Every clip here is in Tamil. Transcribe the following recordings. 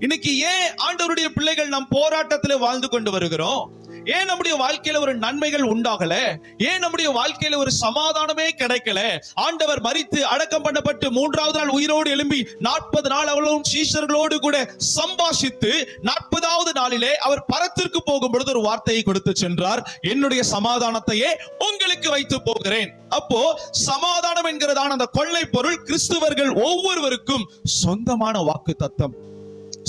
இன்னைக்கு ஏன் ஆண்டவருடைய பிள்ளைகள் நம் போராட்டத்தில் வாழ்ந்து கொண்டு வருகிறோம்? ஏன் நம்முடைய வாழ்க்கையில ஒரு நன்மைகள் உண்டாகல? ஏன் நம்முடைய வாழ்க்கையில ஒரு சமாதானமே கிடைக்கல? ஆண்டவர் மறித்து அடக்கம் பண்ணப்பட்டு மூன்றாவது நாள் உயிரோடு எழும்பி நாற்பது நாள் அவளும் சீஷர்களோடு கூட சம்பாஷித்து நாற்பதாவது நாளிலே அவர் பரத்திற்கு போகும் பொழுது ஒரு வார்த்தையை கொடுத்து சென்றார். என்னுடைய சமாதானத்தையே உங்களுக்கு வைத்து போகிறேன். அப்போ சமாதானம் என்கிறதான அந்த கொள்ளை பொருள் கிறிஸ்துவர்கள் ஒவ்வொருவருக்கும் சொந்தமான வாக்கு தத்தம்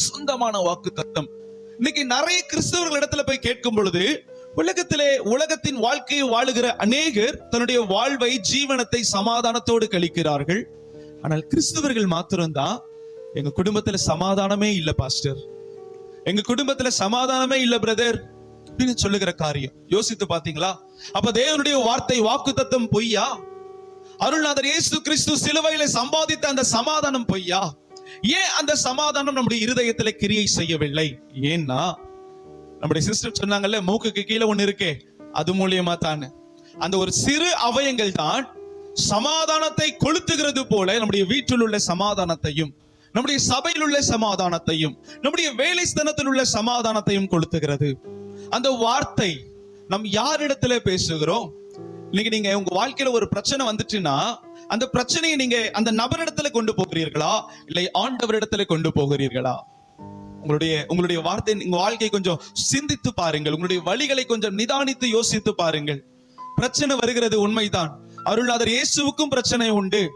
சொந்தமான வாக்கு தத்தம். இன்னைக்கு நிறைய கிறிஸ்தவர்கள் இடத்துல போய் கேட்கும் பொழுது உலகத்திலே உலகத்தின் வாழ்க்கையை வாழுகிற அநேகர் தன்னுடைய வாழ்வை ஜீவனத்தை சமாதானத்தோடு கழிக்கிறார்கள். ஆனால் கிறிஸ்தவர்கள் மாத்திரம்தான் எங்க குடும்பத்துல சமாதானமே இல்ல பாஸ்டர். எங்க குடும்பத்துல சமாதானமே இல்ல பிரதர். அப்படின்னு சொல்லுகிற காரியம். யோசித்து பாத்தீங்களா அப்ப தேவனுடைய வார்த்தை வாக்கு தத்தம் பொய்யா? அருள்நாதர் இயேசு கிறிஸ்து சிலுவையில சம்பாதித்த அந்த சமாதானம் பொய்யா? ஏன் அந்த சமாதானம் நம்முடைய இருதயத்துல கிரியை செய்யவில்லை? ஏன்னா நம்முடைய சிஸ்டர் சொன்னாங்கல்ல மூக்குக்கு கீழே ஒண்ணு இருக்கே அது மூலியமா தானு. அந்த ஒரு சிறு அவயங்கள் தான் சமாதானத்தை கொளுத்துகிறது போல நம்முடைய வீட்டில் உள்ள சமாதானத்தையும் நம்முடைய சபையில் உள்ள சமாதானத்தையும் நம்முடைய வேலை ஸ்தனத்தில் உள்ள சமாதானத்தையும் கொளுத்துகிறது. அந்த வார்த்தை நம் யாரிடத்துல பேசுகிறோம்? இன்னைக்கு நீங்க உங்க வாழ்க்கையில ஒரு பிரச்சனை வந்துச்சுன்னா அந்த பிரச்சனையை நீங்க அந்த நபரிடத்துல கொண்டு போகிறீர்களா? இல்லை ஆண்டவரிடத்துல கொண்டு போகிறீர்களா? உங்களுடைய உங்களுடைய வார்த்தை உங்க வாழ்க்கையை கொஞ்சம் சிந்தித்து பாருங்கள். உங்களுடைய வழிகளை கொஞ்சம் நிதானித்து யோசித்து பாருங்கள். பிரச்சனை வருகிறது உண்மைதான். அருள்நாதர் இயேசுவுக்கும் பிரச்சனை உண்டு.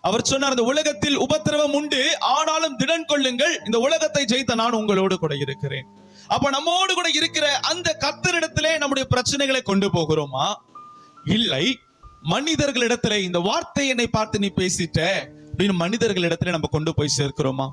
அவர் சொன்னார் இந்த உலகத்தில் உபத்திரவம் உண்டு. ஆனாலும் திடன் கொள்ளுங்கள். இந்த உலகத்தை ஜெயித்த நான் உங்களோடு கூட இருக்கிறேன். அப்ப நம்மோடு கூட இருக்கிற அந்த கத்தரிடத்திலே நம்முடைய பிரச்சனைகளை கொண்டு போகிறோமா? இல்லை மனிதர்களிடத்துல இந்த வார்த்தை என்னை பார்த்து நீ பேசிட்ட அப்படின்னு மனிதர்களிடத்துல நம்ம கொண்டு போய் சேர்க்கிறோமா?